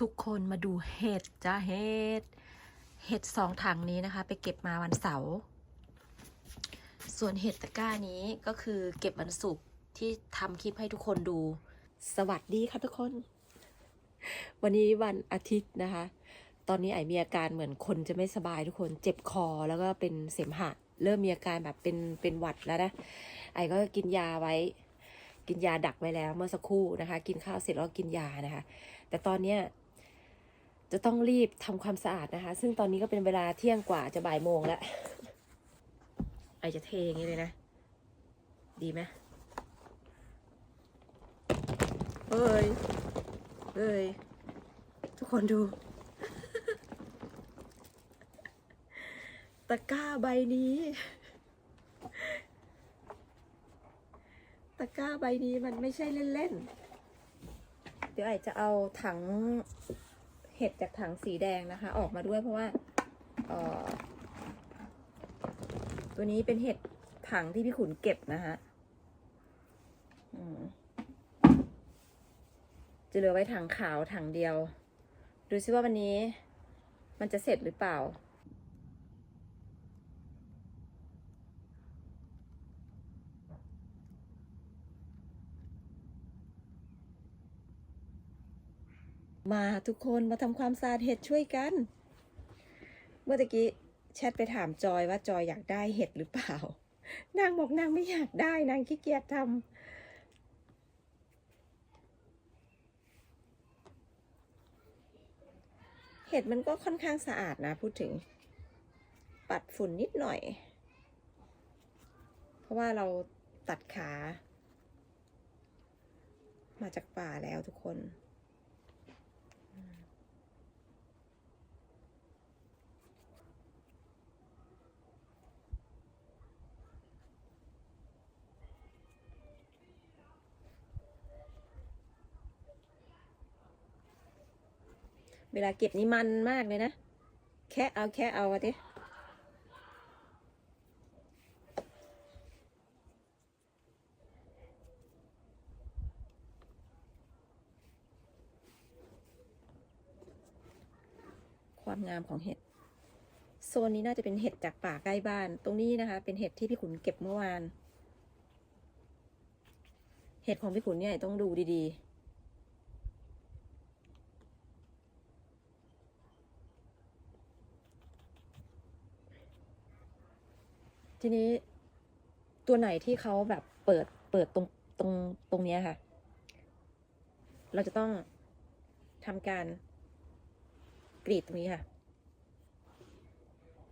ทุกคนมาดูเห็ดจ้าเห็ด เห็ดสองถังนี้นะคะ ไปเก็บมาวันเสาร์ ส่วนเห็ดตะกร้านี้ก็คือเก็บวันศุกร์ที่ทำคลิปให้ทุกคนดู สวัสดีครับทุกคน วันนี้วันอาทิตย์นะคะ ตอนนี้ไอมีอาการเหมือนคนจะไม่สบายทุกคน เจ็บคอแล้วก็เป็นเสมหะ เริ่มมีอาการแบบเป็นเป็นหวัดแล้วนะ ไอก็กินยาไว้กินยาดักไว้แล้วเมื่อสักครู่นะคะ กินข้าวเสร็จแล้วก็กินยานะคะ แต่ตอนเนี้ย จะต้องรีบทำความสะอาดนะคะ ซึ่งตอนนี้ก็เป็นเวลาเที่ยงกว่าจะบ่ายโมงแล้วไอจะเทอย่างนี้เลยนะ ดีไหมเฮ้ยเฮ้ย ทุกคนดู ตะกร้าใบนี้ ตะกร้าใบนี้มันไม่ใช่เล่น ๆ เดี๋ยวไอจะเอาถัง เห็ดจากถังสีแดงนะคะ ออกมาด้วยเพราะว่าตัวนี้เป็นเห็ดถังที่พี่ขุนเก็บนะคะจะเหลือไว้ถังขาวถังเดียว ดูซิว่าวันนี้มันจะเสร็จหรือเปล่า มาทุกคนมาทำความสะอาดเห็ดช่วยกัน เมื่อกี้แชทไปถามจอยว่าจอยอยากได้เห็ดหรือเปล่า นางบอกนางไม่อยากได้นางขี้เกียจทำเห็ดมันก็ค่อนข้างสะอาดนะพูดถึง ปัดฝุ่นนิดหน่อย เพราะว่าเราตัดขา มาจากป่าแล้วทุกคน เวลาเก็บนี่มันมากเลยนะ แค่เอาแค่เอาอะดิความงามของเห็ด โซนนี้น่าจะเป็นเห็ดจากป่าใกล้บ้าน ตรงนี้นะคะ เป็นเห็ดที่พี่ขุนเก็บเมื่อวาน เห็ดของพี่ขุนเนี่ยต้องดูดีๆ ทีนี้ตัวไหนที่เขาแบบเปิดเปิดตรงตรงตรงเนี้ยค่ะ เราจะต้องทำการกรีดตรงนี้ค่ะ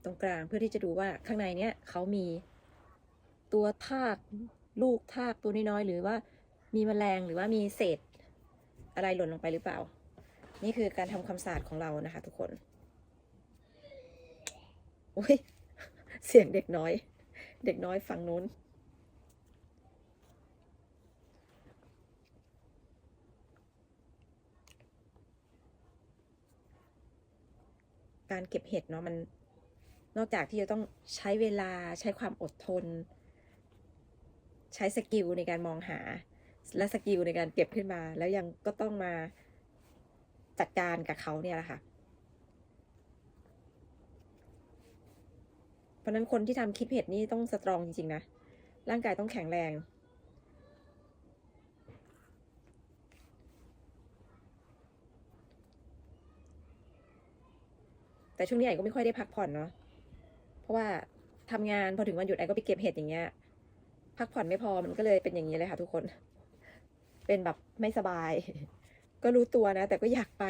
ตรงกลางเพื่อที่จะดูว่าข้างในเนี้ยเขามีตัวทากลูกทากตัวน้อยๆหรือว่ามีแมลงหรือว่ามีเศษอะไรหล่นลงไปหรือเปล่า นี่คือการทำความสะอาดของเรานะคะ ทุกคนโอ้ย เสียงเด็กน้อย เด็กน้อยฝั่งนู้น การเก็บเห็ดเนาะมันนอกจากที่จะต้องใช้เวลาใช้ความอดทน ใช้สกิลในการมองหา และสกิลในการเก็บขึ้นมา แล้วยังก็ต้องมาจัดการกับเขาเนี่ยแหละค่ะ เพราะฉะนั้นคนที่ทำคลิปเห็ดนี่ต้องสตรองจริงๆนะ ร่างกายต้องแข็งแรง แต่ช่วงนี้ไอ้ก็ไม่ค่อยได้พักผ่อนเนาะ เพราะว่าทำงานพอถึงวันหยุดไอ้ก็ไปเก็บเห็ดอย่างเงี้ย พักผ่อนไม่พอมันก็เลยเป็นอย่างนี้เลยค่ะทุกคน เป็นแบบไม่สบาย ก็รู้ตัวนะ แต่ก็อยากไป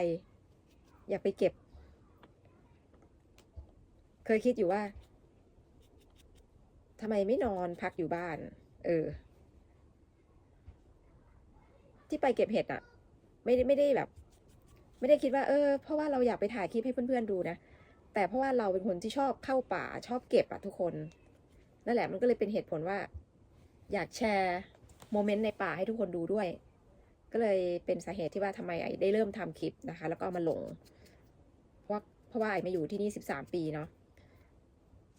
อยากไปเก็บ เคยคิดอยู่ว่า ทำไมไม่นอนพักอยู่บ้าน เออ ที่ไปเก็บเห็ดอะไม่ได้ไม่ได้แบบ ไม่ได้คิดว่า เออ เพราะว่าเราอยากไปถ่ายคลิปให้เพื่อนๆดูนะแต่เพราะว่าเราเป็นคนที่ชอบเข้าป่าชอบเก็บอะทุกคนนั่นแหละมันก็เลยเป็นเหตุผลว่า อยากแชร์โมเมนต์ในป่าให้ทุกคนดูด้วย ก็เลยเป็นสาเหตุที่ว่าทำไมไอ้ได้เริ่มทำคลิปนะคะ แล้วก็มาลงเพราะเพราะว่าไอ้มาอยู่ที่นี่สิบสามปีเนาะ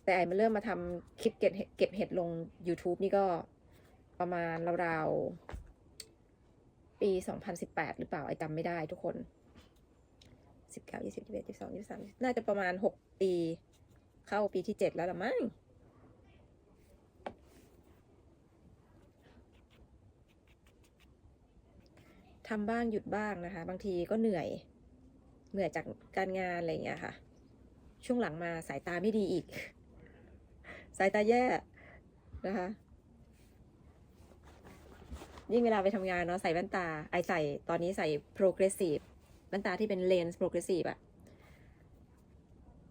แต่ไอ้มาเริ่มมาทำคลิปเก็บเห็ดเก็บเห็ดลง YouTube นี่ก็ประมาณราวๆ ปี 2018 หรือเปล่าไอ้จำไม่ได้ทุกคนสิบเก้ายี่สิบเอ็ดยี่สิบสองยี่สิบสามน่าจะประมาณหกปี เข้าปีที่เจ็ดแล้วละมั้งทำบ้างหยุดบ้างนะคะ บางทีก็เหนื่อย เหนื่อยจากการงานอะไรอย่างเงี้ยค่ะ ช่วงหลังมาสายตาไม่ดีอีก สายตาแย่นะคะยิ่งเวลาไปทำงานเนาะใส่แว่นตา ไอใส่ตอนนี้ใส่ progressive แว่นตาที่เป็นเลนส์ progressive อะ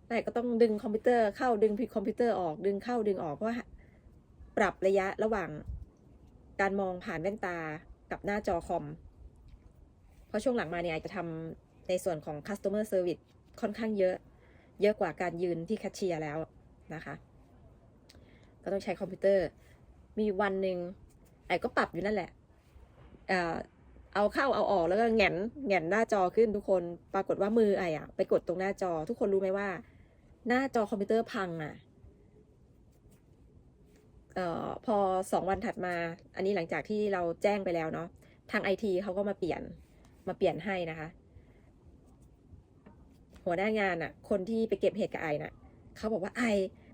แต่ก็ต้องดึงคอมพิวเตอร์เข้าดึงคอมพิวเตอร์ออกดึงเข้าดึงออก เพราะว่าปรับระยะระหว่างการมองผ่านแว่นตากับหน้าจอคอม เพราะช่วงหลังมาเนี่ยจะทำในส่วนของ customer service ค่อนข้างเยอะ เยอะกว่าการยืนที่แคชเชียร์แล้วนะคะ ก็ต้องใช้คอมพิวเตอร์ มีวันหนึ่งไอ้ก็ปรับอยู่นั่นแหละเอาเข้าเอาออกแล้วก็แหงนแหงนหน้าจอขึ้นทุกคนปรากฏว่ามือไอ้อะไปกดตรงหน้าจอ ทุกคนรู้ไหมว่า หน้าจอคอมพิวเตอร์พังอะเอ่อพอสองวันถัดมา อันนี้หลังจากที่เราแจ้งไปแล้วเนาะทางไอทีเขาก็มาเปลี่ยนมาเปลี่ยนให้นะคะ หัวหน้างานอะคนที่ไปเก็บเหตุกับไอน่ะเขาบอกว่าไอ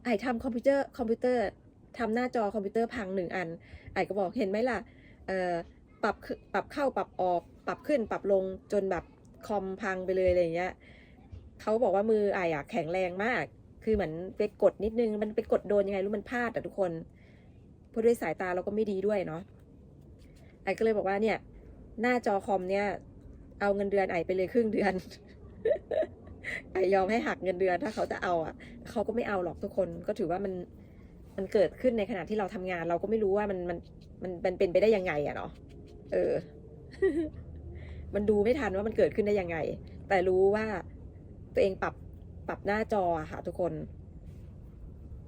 ไอทำคอมพิวเตอร์คอมพิวเตอร์ทำหน้าจอคอมพิวเตอร์พังหนึ่งอัน ไอก็บอกเห็นไหมล่ะเอ่อปรับปรับเข้าปรับออกปรับขึ้นปรับลงจนแบบคอมพังไปเลยอะไรเงี้ยเขาบอกว่ามือไออะแข็งแรงมาก คือเหมือนไปกดนิดนึงมันไปกดโดนยังไงรู้มันพลาดอะทุกคนเพราะด้วยสายตาเราก็ไม่ดีด้วยเนาะไอก็เลยบอกว่าเนี่ยหน้าจอคอมเนี่ยเอาเงินเดือนไอไปเลยครึ่งเดือน ไอยอมให้หักเงินเดือนถ้าเขาจะเอาอะเขาก็ไม่เอาหรอกทุกคนก็ถือว่ามันมันเกิดขึ้นในขณะที่เราทำงาน เราก็ไม่รู้ว่ามันมันมันมันเป็นไปได้ยังไงอะเนาะเออ มันดูไม่ทันว่ามันเกิดขึ้นได้ยังไง แต่รู้ว่าตัวเองปรับปรับหน้าจอค่ะ ทุกคน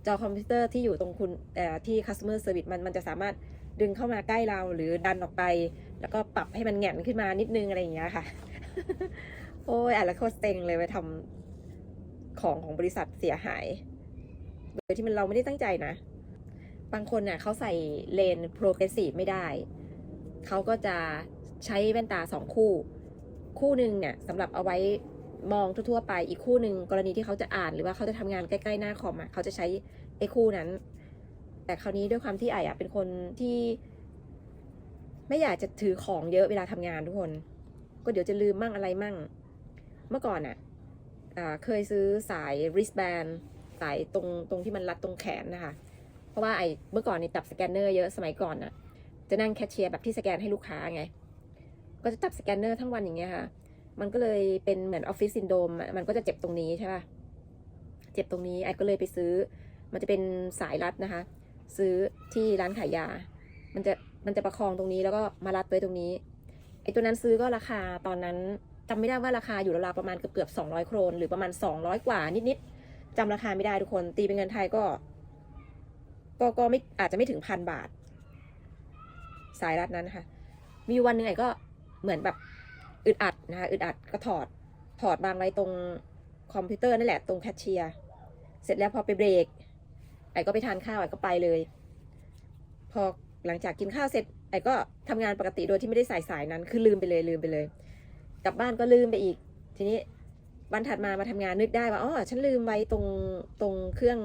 จอคอมพิวเตอร์ที่อยู่ตรงคุณเอ่อที่ customer service มันมันจะสามารถดึงเข้ามาใกล้เราหรือดันออกไป แล้วก็ปรับให้มันแหงนขึ้นมานิดนึงอะไรอย่างเงี้ยค่ะ โอ้ยอ่านแล้วโคตรเซ็งเลยไปทำของของบริษัทเสียหาย โดยที่มันเราไม่ได้ตั้งใจนะ บางคนน่ะเขาใส่เลนโปรเกรสซีฟไม่ได้ เขาก็จะใช้แว่นตาสองคู่ คู่หนึ่งเนี่ยสำหรับเอาไว้มองทั่วๆไป อีกคู่หนึ่งกรณีที่เขาจะอ่านหรือว่าเขาจะทำงานใกล้ๆหน้าคอมอะเขาจะใช้ไอ้คู่นั้น แต่คราวนี้ด้วยความที่ไอ้อะเป็นคนที่ ไม่อยากจะถือของเยอะเวลาทำงานทุกคน ก็เดี๋ยวจะลืมมั่งอะไรมั่ง เมื่อก่อนอะอ่าเคยซื้อสาย wristband สายตรงตรงที่มันรัดตรงแขนนะคะ เพราะว่าไอ้เมื่อก่อนนี่จับสแกนเนอร์เยอะสมัยก่อนน่ะ จะนั่งแคชเชียร์แบบที่สแกนให้ลูกค้าไง ก็จะจับสแกนเนอร์ทั้งวันอย่างเงี้ยค่ะ มันก็เลยเป็นเหมือนออฟฟิศซินโดมมันก็จะเจ็บตรงนี้ใช่ป่ะ เจ็บตรงนี้ไอ้ก็เลยไปซื้อ มันจะเป็นสายรัดนะคะ ซื้อที่ร้านขายยา มันจะมันจะประคองตรงนี้แล้วก็มารัดไว้ตรงนี้ไอ้ตัวนั้นซื้อก็ราคาตอนนั้น จำไม่ได้ว่าราคาอยู่ราวๆประมาณเกือบเกือบสองร้อยโครนหรือประมาณสองร้อยกว่านิดๆจำราคาไม่ได้ทุกคนตีเป็นเงินไทยก็ ก็ก็ไม่อาจจะไม่ถึงพันบาท สายรัดนั้นนะคะมีวันหนึ่งไอ้ก็เหมือนแบบอึดอัดนะคะอึดอัดก็ถอดถอดวางไว้ตรงคอมพิวเตอร์นั่นแหละตรงแคชเชียร์เสร็จแล้วพอไปเบรกไอ้ก็ไปทานข้าวไอ้ก็ไปเลย พอหลังจากกินข้าวเสร็จไอ้ก็ทำงานปกติโดยที่ไม่ได้ใส่สายนั้น คือลืมไปเลยลืมไปเลย กลับบ้านก็ลืมไปอีก ทีนี้วันถัดมามาทำงานนึกได้ว่าอ๋อฉันลืมไว้ตรงตรงเครื่อง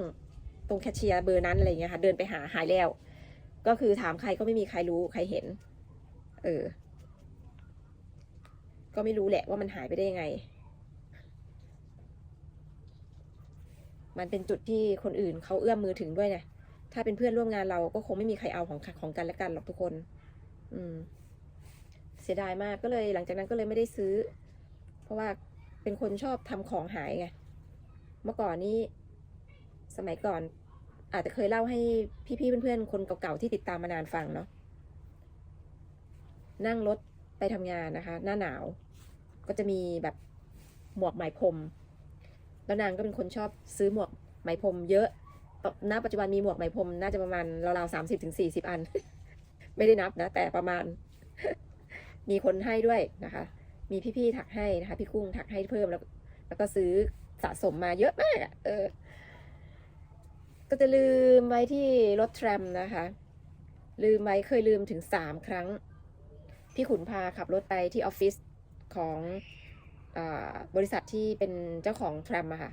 ตรงแคชเชียร์เบอร์นั้นอะไรอย่างเงี้ยค่ะ เดินไปหาหายแล้ว ก็คือถามใครก็ไม่มีใครรู้ใครเห็น เออ ก็ไม่รู้แหละว่ามันหายไปได้ยังไง มันเป็นจุดที่คนอื่นเขาเอื้อมมือถึงด้วยไงถ้าเป็นเพื่อนร่วมงานเราก็คงไม่มีใครเอาของของกันและกันหรอกทุกคน อืม เสียดายมากก็เลยหลังจากนั้นก็เลยไม่ได้ซื้อ เพราะว่าเป็นคนชอบทำของหายไงเมื่อก่อนนี้สมัยก่อน อาจจะเคยเล่าให้พี่ๆเพื่อนๆคนเก่าๆที่ติดตามมานานฟังเนาะนั่งรถไปทำงานนะคะ หน้าหนาว ก็จะมีแบบหมวกไหมพรมแล้วนางก็เป็นคนชอบซื้อหมวกไหมพรมเยอะณปัจจุบันมีหมวกไหมพรมน่าจะประมาณราวๆสามสิบถึงสี่สิบอัน ไม่ได้นับนะ แต่ประมาณ มีคนให้ด้วยนะคะ มีพี่ๆถักให้นะคะ พี่กุ้งถักให้เพิ่มแล้ว แล้วก็ซื้อสะสมมาเยอะมากอะ่ะ เออ ก็จะลืมไว้ที่รถแทรมนะคะ ลืมไว้เคยลืมถึงสามครั้ง พี่ขุนพาขับรถไปที่ออฟฟิศของอบริษัทที่เป็นเจ้าของแทรมอะค่ะ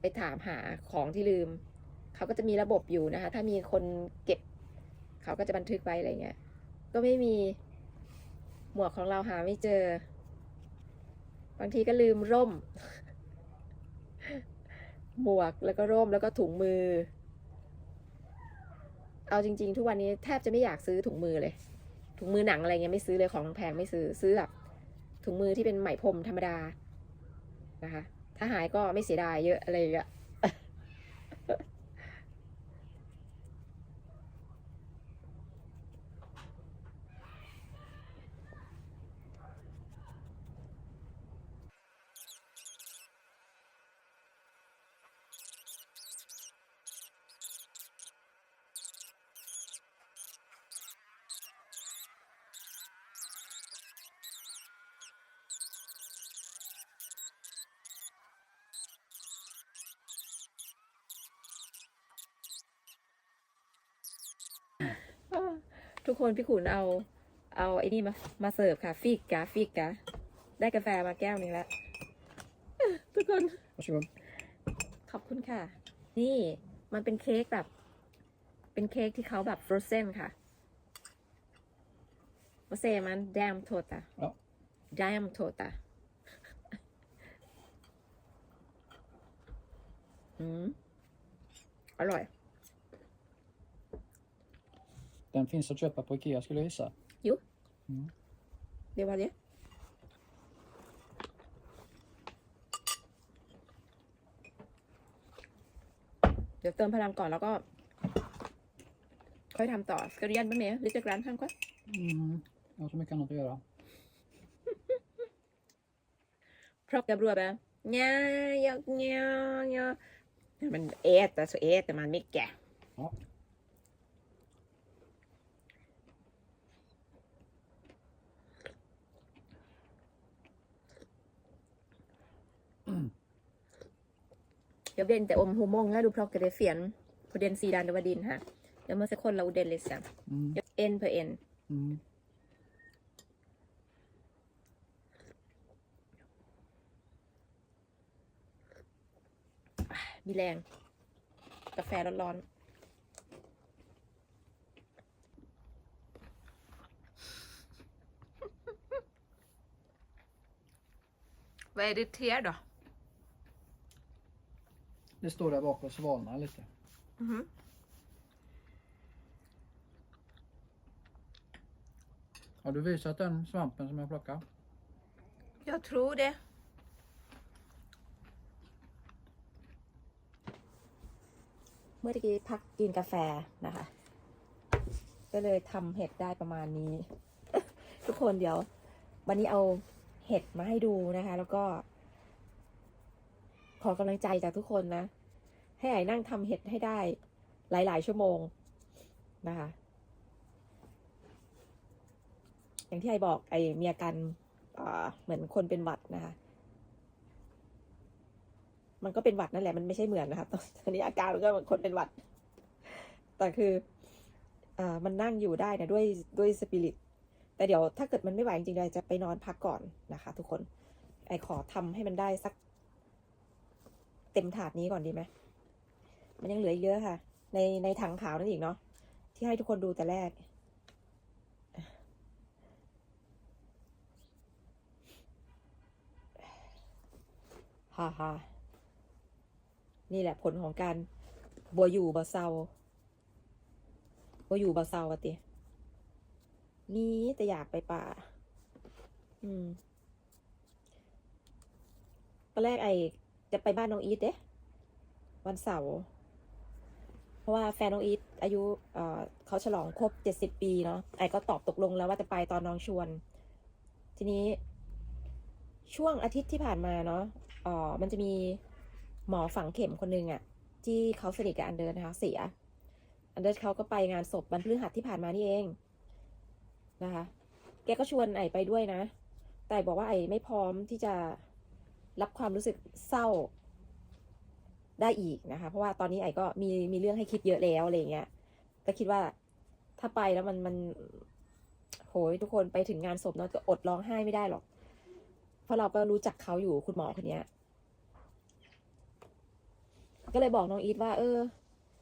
ไปถามหาของที่ลืม เขาก็จะมีระบบอยู่นะคะ ถ้ามีคนเก็บ เขาก็จะบันทึกไว้อะไรเงี้ย ก็ไม่มีหมวกของเราหาไม่เจอ บางทีก็ลืมร่ม หมวกแล้วก็ร่มแล้วก็ถุงมือ เอาจริง ๆ ทุกวันนี้แทบจะไม่อยากซื้อถุงมือเลย ถุงมือหนังอะไรเงี้ยไม่ซื้อเลยของแพงไม่ซื้อซื้อแบบถุงมือที่เป็นไหมพรมธรรมดานะคะ ถ้าหายก็ไม่เสียดายเยอะอะไรอย่างเงี้ย ทุกคนพี่ขุนเอาเอาไอ้นี่มามาเสิร์ฟค่ะ ฟิกกะฟิกกะได้กาแฟมาแก้วหนึงแล้ว ทุกคน Varsågod. ขอบคุณค่ะ นี่มันเป็นเค้กแบบ เป็นเค้กที่เขาแบบฟรอเซนค่ะมาเซมันแดมโทตา Ja. แดมโทตาอืม อร่อย Den finns att köpa på Ikea skulle jag gissa. เดี๋ยววันนี้เดี๋ยวเติมพลังก่อนแล้วก็ ค่อยทำต่อ Ska du hjälpa mig lite grann kanske? Mm. Jag har så mycket annat att göra. Plocka blåbär. Nja, ja, nja, ja. Ja, Men äta så äter man mycket. Ja. Jag vet inte om hur många du plockade fel på den sidan det var din här. Jag måste kolla ordentligt sen. Mm. En på en. Mm. มีแรงกาแฟร้อน Vad är ditt te då? Det står där bak och svalnar lite. Mhm. Har du visat den svampen som jag plockade? Jag tror det. ๆเมื่อกี้พักกินกาแฟนะคะ ก็เลยทำเห็ดได้ประมาณนี้ ทุกคนเดี๋ยว วันนี้เอาเห็ดมาให้ดูนะคะ แล้วก็ ขอกำลังใจจากทุกคนนะ ให้ไอ้นั่งทำเห็ดให้ได้ หลาย ๆ ชั่วโมงนะคะ อย่างที่ไอบอกไอมีอาการเหมือนคนเป็นหวัดนะคะ มันก็เป็นหวัดนั่นแหละ มันไม่ใช่เหมือนนะครับตอนนี้อาการมันก็เหมือนคนเป็นหวัด แต่คืออ่ามันนั่งอยู่ได้นะด้วยด้วยสปิริต แต่เดี๋ยวถ้าเกิดมันไม่ไหวจริงๆเราจะไปนอนพักก่อนนะคะ ทุกคน ไอขอทำให้มันได้สัก เต็มถาดนี้ก่อนดีไหมมันยังเหลืออีกเยอะค่ะ ในในถังขาวนั่นอีกเนาะที่ให้ทุกคนดูแต่แรก ฮ่าฮ่านี่แหละผลของการบัวอยู่บ่เซาบัวอยู่บ่เซาอะตินี่แต่อยากไปป่า อืมตอนแรกไอ จะไปบ้านน้องอีทเด้วันเสาร์เพราะว่าแฟนน้องอีทอายุเอ่อเขาฉลองครบเจ็ดสิบปีเนาะไอก็ตอบตกลงแล้วว่าจะไปตอนน้องชวน ทีนี้ ช่วงอาทิตย์ที่ผ่านมาเนาะเอ่อมันจะมีหมอฝังเข็มคนหนึงอะที่เขาสนิทกับอันเดอร์นะคะเสีย อันเดอร์เขาก็ไปงานศพวันพฤหัสที่ผ่านมานี่เองนะคะ แกก็ชวนไอไปด้วยนะ แต่บอกว่าไอไม่พร้อมที่จะ รับความรู้สึกเศร้าได้อีกนะคะ เพราะว่าตอนนี้ไอ้ก็มีมีเรื่องให้คิดเยอะแล้วอะไรเงี้ยก็คิดว่าถ้าไปแล้วมันมันโหยทุกคนไปถึงงานศพเนาะจะอดร้องไห้ไม่ได้หรอก เพราะเราก็รู้จักเขาอยู่คุณหมอคนเนี้ย ก็เลยบอกน้องอีทว่า เออ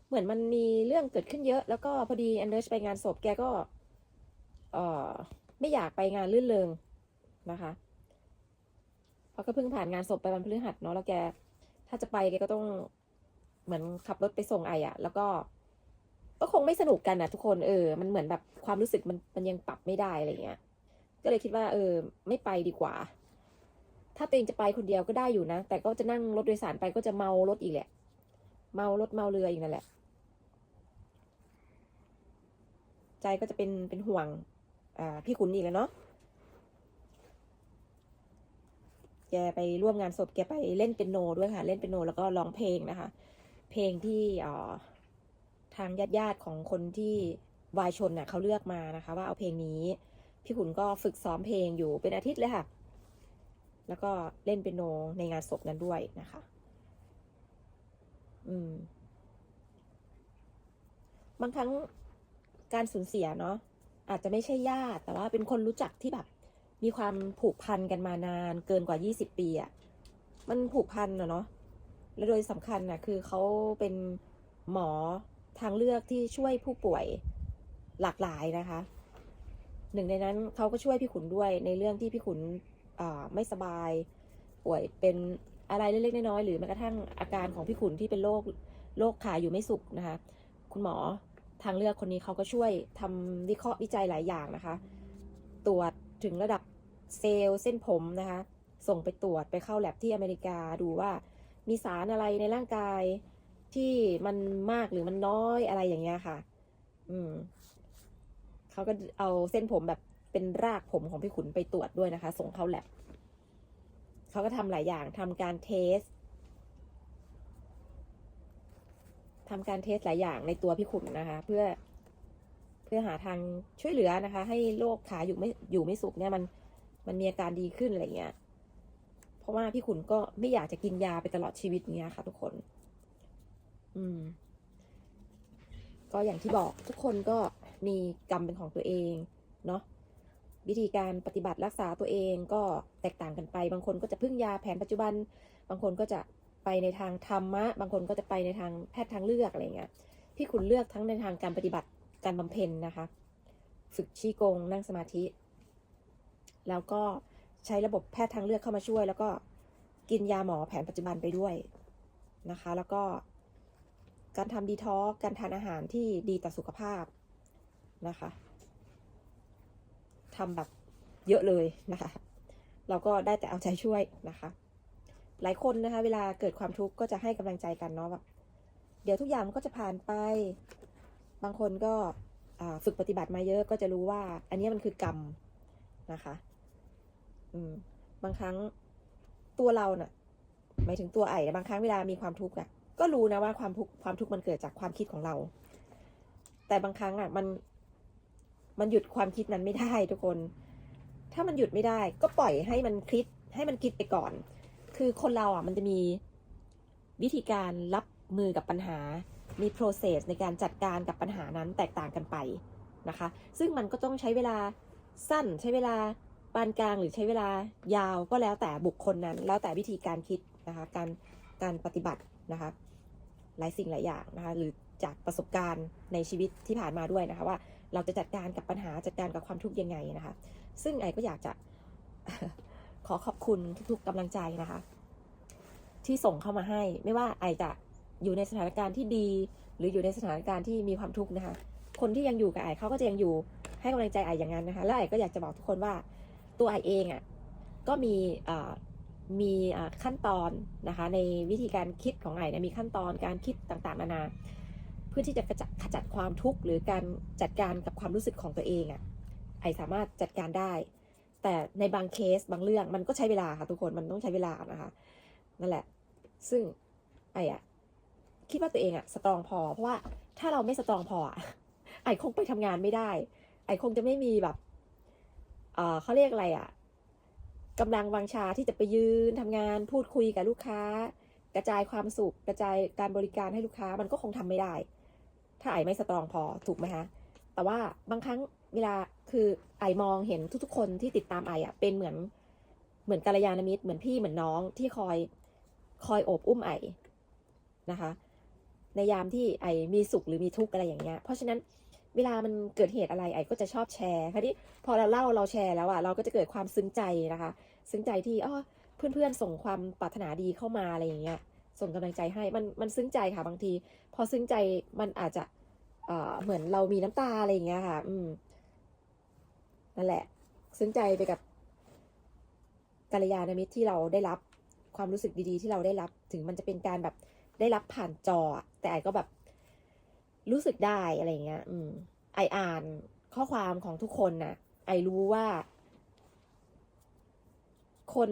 เหมือนมันมีเรื่องเกิดขึ้นเยอะ แล้วก็พอดีแอนเดอร์ไปงานศพแกก็ เออไม่อยากไปงานลื่นเริงนะคะ เพราก็เพิ่งผ่านงานศพไปวันพฤหัสเนาะแล้วแก ถ้าจะไปแกก็ต้องเหมือนขับรถไปส่งไออะแล้วก็ ก็คงไม่สนุกกันนะทุกคนเออ มันเหมือนแบบความรู้สึกมันมันยังปรับไม่ได้อะไรเงี้ย ก็เลยคิดว่า เออ ไม่ไปดีกว่า ถ้าตัวเองจะไปคนเดียวก็ได้อยู่นะ แต่ก็จะนั่งรถโดยสารไปก็จะเมารถอีกแหละ เมารถเมาเรืออีกนั่นแหละ ใจก็จะเป็นเป็นห่วง อ่า พี่ขุนอีกแล้วเนาะ แกไปร่วมงานศพแกไปเล่นเปียโนด้วยค่ะ เล่นเปียโนแล้วก็ร้องเพลงนะคะ เพลงที่อ่าทางญาติญาติๆของคนที่วายชนน่ะเขาเลือกมานะคะ ว่าเอาเพลงนี้ พี่ขุนก็ฝึกซ้อมเพลงอยู่เป็นอาทิตย์เลยค่ะ แล้วก็เล่นเปียโนในงานศพนั้นด้วยนะคะ อืม บางครั้งการสูญเสียเนาะอาจจะไม่ใช่ญาติแต่ว่าเป็นคนรู้จักที่แบบ มีความผูกพันกันมานานเกินกว่า 20 ปีอะ่ะ มันผูกพันอะเนาะ และโดยสำคัญนะคือเขาเป็นหมอทางเลือกที่ช่วยผู้ป่วยหลากหลายนะคะ หนึ่งในนั้นเขาก็ช่วยพี่ขุนด้วยในเรื่องที่พี่ขุนไม่สบาย ป่วยเป็นอะไรเล็กๆน้อยๆหรือแม้กระทั่งอาการของพี่ขุนที่เป็นโรคโรคขาอยู่ไม่สุขนะคะ คุณหมอทางเลือกคนนี้เขาก็ช่วยทำวิเคราะห์วิจัยหลายอย่างนะคะ ตรวจ ถึงระดับเซลล์เส้นผมนะคะ ส่งไปตรวจไปเข้าแลบที่อเมริกาดูว่ามีสารอะไรในร่างกายที่มันมากหรือมันน้อยอะไรอย่างเงี้ยค่ะ อืมเขาก็เอาเส้นผมแบบเป็นรากผมของพี่ขุนไปตรวจด้วยนะคะ ส่งเข้าแลบเขาก็ทำหลายอย่างทำการเทสทำการเทสหลายอย่างในตัวพี่ขุนนะคะ เพื่อ เพื่อหาทางช่วยเหลือนะคะ ให้โรคขาอยู่ไม่อยู่ไม่สุขเนี่ยมันมันมีอาการดีขึ้นอะไรเงี้ย เพราะว่าพี่ขุนก็ไม่อยากจะกินยาไปตลอดชีวิตเนี้ยค่ะ ทุกคน อืม ก็อย่างที่บอกทุกคนก็มีกรรมเป็นของตัวเองเนาะวิธีการปฏิบัติรักษาตัวเองก็แตกต่างกันไป บางคนก็จะพึ่งยาแผนปัจจุบัน บางคนก็จะไปในทางธรรมะ บางคนก็จะไปในทางแพทย์ทางเลือกอะไรเงี้ย พี่ขุนเลือกทั้งในทางการปฏิบัติ การบำเพ็ญนะคะ ฝึกชี้กงนั่งสมาธิ แล้วก็ใช้ระบบแพทย์ทางเลือกเข้ามาช่วย แล้วก็กินยาหมอแผนปัจจุบันไปด้วยนะคะ แล้วก็การทำดีท็อกการทานอาหารที่ดีต่อสุขภาพนะคะทำแบบเยอะเลยนะคะ เราก็ได้แต่เอาใจช่วยนะคะ หลายคนนะคะ เวลาเกิดความทุกข์ก็จะให้กำลังใจกันเนาะแบบเดี๋ยวทุกอย่างมันก็จะผ่านไป บางคนก็ฝึกปฏิบัติมาเยอะก็จะรู้ว่า อันนี้มันคือกรรมนะคะอืบางครั้งตัวเราเนะ่ะหมายถึงตัวไอ้บางครั้งเวลามีความทุกข์อะก็รู้นะว่าความทุกข์ความทุกข์มันเกิดจากความคิดของเรา แต่บางครั้งอะมันมันหยุดความคิดนั้นไม่ได้ทุกคน ถ้ามันหยุดไม่ได้ ก็ปล่อยให้มันคิด ให้มันคิดไปก่อน คือคนเราอะ มันจะมีวิธีการรับมือกับปัญหา มี process ในการจัดการกับปัญหานั้นแตกต่างกันไปนะคะ ซึ่งมันก็ต้องใช้เวลาสั้น ใช้เวลาปานกลางหรือใช้เวลายาวก็แล้วแต่บุคคลนั้น แล้วแต่วิธีการคิดนะคะ การการปฏิบัตินะคะ หลายสิ่งหลายอย่างนะคะ หรือจากประสบการณ์ในชีวิตที่ผ่านมาด้วยนะคะว่าเราจะจัดการกับปัญหาจัดการกับความทุกข์ยังไงนะคะ ซึ่งไอก็อยากจะขอขอบคุณทุกๆกำลังใจนะคะ ที่ส่งเข้ามาให้ ไม่ว่าไอจะ อยู่ในสถานการณ์ที่ดี หรืออยู่ในสถานการณ์ที่มีความทุกข์นะคะ คนที่ยังอยู่กับไอ้เขาก็จะยังอยู่ให้กำลังใจไอ้อย่างนั้นนะคะ และไอ้ก็อยากจะบอกทุกคนว่าตัวไอ้เองอะ่ะก็มีมีขั้นตอนนะคะ ในวิธีการคิดของไอนะมีขั้นตอนการคิดต่างๆนานาเพื่อที่จะกระจัดขจัดความทุกข์หรือการจัดการกับความรู้สึกของตัวเองอะ่ะไอสามารถจัดการได้ แต่ในบางเคสบางเรื่องมันก็ใช้เวลาค่ะทุกคนมันต้องใช้เวลานะคะ นั่นแหละ ซึ่งไอ้อะ คิดว่าตัวเองอะสตรองพอ เพราะว่าถ้าเราไม่สตรองพออะไอ้คงไปทำงานไม่ได้ ไอ้คงจะไม่มีแบบเออเขาเรียกอะไรอะกำลังวังชาที่จะไปยืนทำงานพูดคุยกับลูกค้า กระจายความสุขกระจายการบริการให้ลูกค้ามันก็คงทำไม่ได้ ถ้าไอ้ไม่สตรองพอถูกไหมคะแต่ว่าบางครั้งเวลาคือไอมองเห็นทุกๆ คนที่ติดตามไออะเป็นเหมือนเหมือนกัลยาณมิตรเหมือนพี่เหมือนน้องที่คอยคอยโอบอุ้มไอนะคะ ในยามที่ไอมีสุขหรือมีทุกข์อะไรอย่างเงี้ย เพราะฉะนั้นเวลามันเกิดเหตุอะไรไอก็จะชอบแชร์คราวนี้พอเราเล่าเราแชร์แล้วอะเราก็จะเกิดความซึ้งใจนะคะ ซึ้งใจที่อ๋อเพื่อนๆส่งความปรารถนาดีเข้ามาอะไรอย่างเงี้ย ส่งกำลังใจให้มันมันซึ้งใจค่ะบางที พอซึ้งใจมันอาจจะเอ่อเหมือนเรามีน้ำตาอะไรอย่างเงี้ยค่ะ อืมนั่นแหละ ซึ้งใจไปกับกัลยาณมิตรที่เราได้รับความรู้สึกดีๆ ที่เราได้รับถึงมันจะเป็นการแบบ ได้รับผ่านจอ แต่ไอก็แบบ รู้สึกได้อะไรเงี้ย อืม ไออ่านข้อความของทุกคนนะไอรู้ว่า คน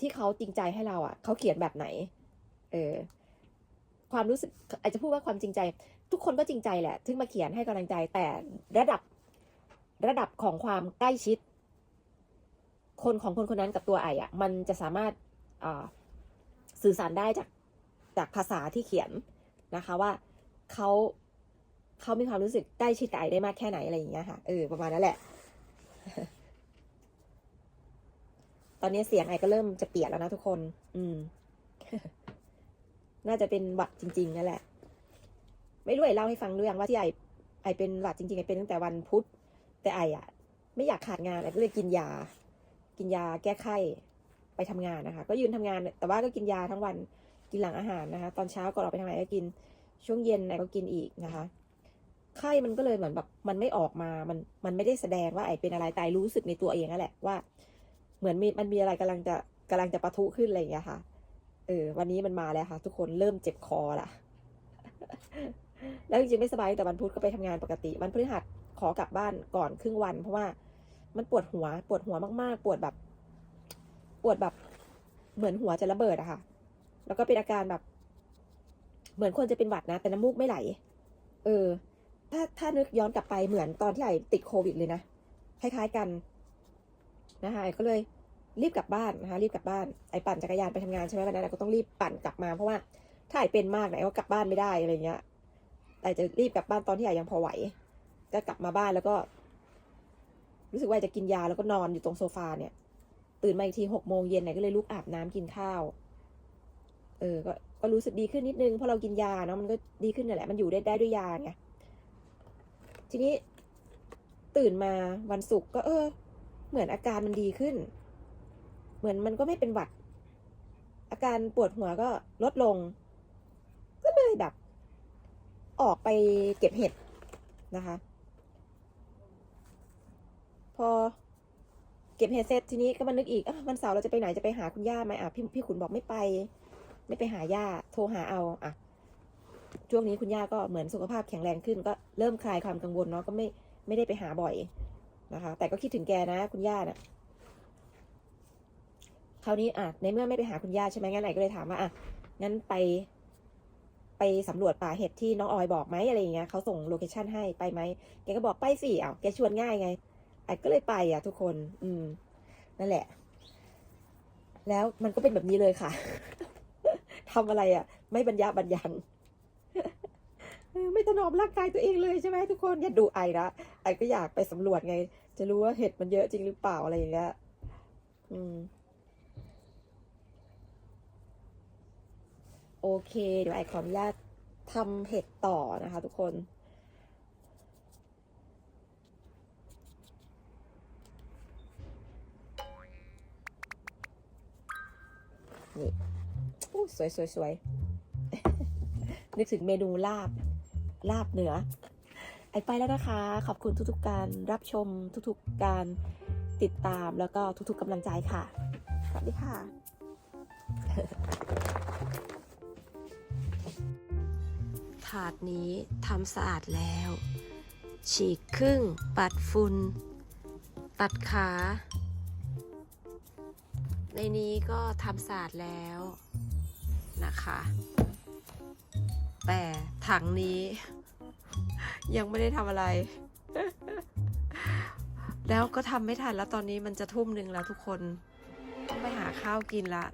ที่เขาจริงใจให้เราอะเขาเขียนแบบไหน เออ ความรู้สึก อาจจะพูดว่าความจริงใจ ทุกคนก็จริงใจแหละถึงมาเขียนให้กำลังใจ แต่ระดับระดับของความใกล้ชิด คนของคนคนนั้นกับตัวไออะ มันจะสามารถอ่าสื่อสารได้จาก จากภาษาที่เขียนนะคะว่าเขาเขามีความรู้สึกใกล้ชิดกับไอได้มากแค่ไหนอะไรอย่างเงี้ยค่ะเออประมาณนั้นแหละ ตอนนี้เสียงไอก็เริ่มจะเปลี่ยนแล้วนะทุกคน อืม น่าจะเป็นหวัดจริง ๆนั่นแหละ ไม่รู้ไอเล่าให้ฟังหรือยังว่าที่ไอไอเป็นหวัดจริงๆไอเป็นตั้งแต่วันพุธแต่ไออะไม่อยากขาดงานไอก็เลยกินยา กินยาแก้ไข้ไปทำงานนะคะ ก็ยืนทำงาน แต่ว่าก็กินยาทั้งวัน กินหลังอาหารนะคะ ตอนเช้าก่อนออกไปทำงานก็กิน ช่วงเย็นไอก็กินอีกนะคะ ไข้มันก็เลยเหมือนแบบมันไม่ออกมา มัน มันไม่ได้แสดงว่าไอเป็นอะไรแต่ไอรู้สึกในตัวเองนั่นแหละว่า เหมือนมีมันมีอะไรกำลังจะกำลังจะปะทุขึ้นอะไรอย่างเงี้ยค่ะ เออ วันนี้มันมาแล้วค่ะ ทุกคนเริ่มเจ็บคอละแล้วจริงๆไม่สบายแต่วันพุธก็ไปทำงานปกติ วันพฤหัสขอกลับบ้านก่อนครึ่งวัน เพราะว่ามันปวดหัว ปวดหัวมากๆ ปวดแบบ ปวดแบบ เหมือนหัวจะระเบิดอะค่ะ แล้วก็เป็นอาการแบบ เหมือนคนจะเป็นหวัดนะ แต่น้ำมูกไม่ไหล เออ ถ้าถ้านึกย้อนกลับไปเหมือนตอนที่ไอติดโควิดเลยนะ คล้ายๆกันนะคะไอก็เลยรีบกลับบ้านนะคะรีบกลับบ้านไอ้ปั่นจักรยานไปทำงานใช่ไหมวันนั้นไอก็ต้องรีบปั่นกลับมาเพราะว่าถ้าไอ้เป็นมากเนี่ยก็กลับบ้านไม่ได้อะไรเงี้ยไอจะรีบกลับบ้านตอนที่ไอยังพอไหวก็กลับมาบ้านแล้วก็ รู้สึกว่าจะกินยาแล้วก็นอนอยู่ตรงโซฟาเนี่ย ตื่นมาอีกทีหกโมงเย็นไอก็เลยลุกอาบน้ำกินข้าว เออก็ก็รู้สึกดีขึ้นนิดนึงเพราะเรากินยาเนาะมันก็ดีขึ้นนั่นแหละมันอยู่ได้ได้ด้วยยาไงทีนี้ตื่นมาวันศุกร์ก็เออ เหมือนอาการมันดีขึ้น เหมือนมันก็ไม่เป็นหวัด อาการปวดหัวก็ลดลง ก็เลยแบบ ออกไปเก็บเห็ดนะคะ พอเก็บเห็ดเสร็จทีนี้ก็มานึกอีกอวันเสาร์เราจะไปไหนจะไปหาคุณย่าไหมอะพี่พี่ขุนบอกไม่ไป ไม่ไปหาย่าโทรหาเอาอะช่วงนี้คุณย่าก็เหมือนสุขภาพแข็งแรงขึ้น ก็เริ่มคลายความกังวลเนาะก็ไม่ไม่ได้ไปหาบ่อยนะคะ แต่ก็คิดถึงแกนะคุณย่านะ่ะคราวนี้อะในเมื่อไม่ไปหาคุณย่าใช่ไหมงั้นไหนก็เลยถามว่าอะงั้นไป ไปสำรวจป่าเห็ดที่น้องออยบอกไหมอะไรอย่างเงี้ยเขาส่งโลเคชั่นให้ไปไหมแกก็บอกไปสิอ้าวแกชวนง่ายไงไอ้ก็เลยไปอะทุกคน อืม นั่นแหละ แล้วมันก็เป็นแบบนี้เลยค่ะ ทำอะไรอะ ไม่บรรยะบรรยังไม่ถนอมร่างกายตัวเองเลยใช่ไหมทุกคนอย่าดูไอนะไอก็อยากไปสำรวจไง จะรู้ว่าเห็ดมันเยอะจริงหรือเปล่าอะไรอย่างเงี้ยอืมโอเค เดี๋ยวไอขออนุญาตทำเห็ดต่อนะคะทุกคนนี่ สวยสวยสวยนึกถึงเมนูลาบ ลาบเหนือ ไอไปแล้วนะคะ ขอบคุณทุกๆการรับชมทุกๆการติดตามแล้วก็ทุกๆกำลังใจค่ะ สวัสดีค่ะ ถาดนี้ทำสะอาดแล้ว ฉีกครึ่ง ปัดฝุ่น ตัดขา ในนี้ก็ทำสะอาดแล้ว นะคะ แต่ถังนี้ยังไม่ได้ทำอะไร แล้วก็ทำไม่ทันแล้วตอนนี้มันจะทุ่มหนึ่งแล้วทุกคน ต้องไปหาข้าวกินละ